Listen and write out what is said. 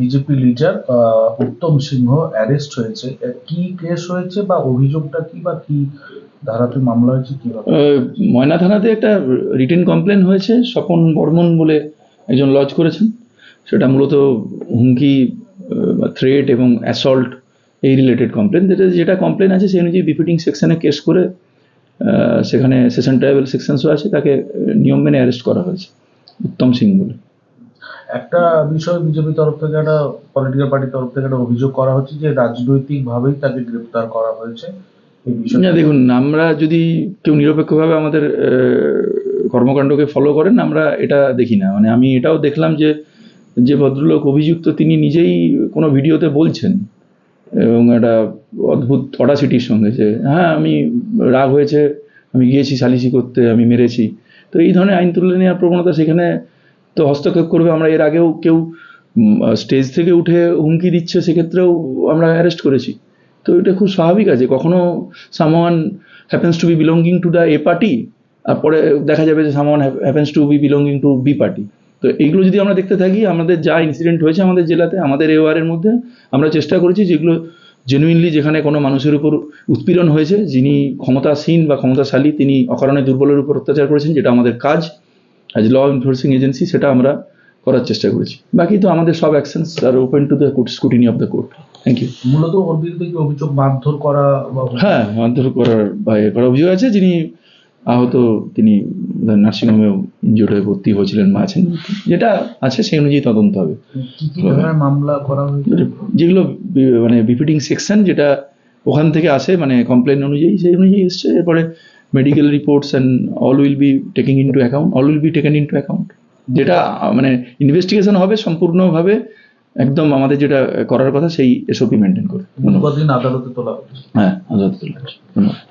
BJP leader Uttam Singha arrest হয়েছে। কি case হয়েছে বা অভিযোগটা কি বা কি ধারাতে মামলা হয়েছে কি ময়না থানাতে একটা রিটেন কমপ্লেন হয়েছে, স্বপন বর্মন বলে একজন লজ করেছেন। সেটা মূলত হুমকি থ্রেট এবং অ্যাসল্ট এই রিলেটেড কমপ্লেন যেটা যেটা কমপ্লেন আছে সেই অনুযায়ী বিপিটিং সেকশনে কেস করে সেখানে সেশন ট্রাইবেল সেকশনসও আছে, তাকে নিয়ম মেনে অ্যারেস্ট করা হয়েছে, উত্তম সিং বলে। একটা বিষয় বিজেপি তরফ থেকে একটা পলিটিক্যাল পার্টির তরফ থেকে একটা অভিযোগ করা হচ্ছে যে রাজনৈতিক ভাবেই তাকে গ্রেপ্তার করা হয়েছে। না, দেখুন, আমরা যদি কেউ নিরপেক্ষভাবে আমাদের কর্মকাণ্ডকে ফলো করেন, আমরা এটা দেখি না। মানে আমি এটাও দেখলাম যে যে ভদ্রলোক অভিযুক্ত, তিনি নিজেই কোনো ভিডিওতে বলছেন, এবং একটা অদ্ভুত অডাসিটির সঙ্গে যে হ্যাঁ আমি রাগ হয়েছে, আমি গিয়েছি সালিসি করতে, আমি মেরেছি। তো এই ধরনের আইন তুলে নেওয়ার প্রবণতা সেখানে তো হস্তক্ষেপ করবে, আমরা এর আগেও কেউ স্টেজ থেকে উঠে হুমকি দিচ্ছে, সেক্ষেত্রেও আমরা অ্যারেস্ট করেছি। তো এটা খুব স্বাভাবিক আছে। কখনো someone happens to be belonging to the A party আর পরে দেখা যাবে যে someone happens to be belonging to B party তো এইগুলো যদি আমরা দেখতে থাকি, আমাদের যা ইনসিডেন্ট হয়েছে আমাদের জেলাতে, আমাদের এওয়ারের মধ্যে, আমরা চেষ্টা করেছি যেগুলো জেনুইনলি যেখানে কোনো মানুষের উপর উৎপীড়ন হয়েছে, যিনি ক্ষমতাসীন বা ক্ষমতাশালী, তিনি অকারণে দুর্বলের উপর অত্যাচার করেছেন, যেটা আমাদের কাজ। অ্যাজ ল এনফোর্সিং এজেন্সি সেটা আমরা করার চেষ্টা করেছি। বাকি তো আমাদের সব actions R open to the scrutiny of the court thank you মূলত ওর বিরুদ্ধে কি অভিযোগ মারধর করা হ্যাঁ মারধর করার বা এ করার অভিযোগ আছে। যিনি আহত তিনি নার্সিংহোমেও ইনজোর্ড হয়ে ভর্তি হয়েছিলেন মা আছেন। যেটা আছে সেই অনুযায়ী তদন্ত হবে। মামলা করা হয়েছে? যেগুলো মানে বিপিটিং সেকশন যেটা ওখান থেকে আসে মানে কমপ্লেন অনুযায়ী সেই অনুযায়ী এসছে। এরপরে medical reports and all will be taking into account all will be taken into account যেটা মানে ইনভেস্টিগেশন হবে সম্পূর্ণভাবে একদম আমাদের যেটা করার কথা সেই এসওপি মেনটেন করে। ধন্যবাদ। আদালতে তোলা হচ্ছে হ্যাঁ আজাদ ধন্যবাদ।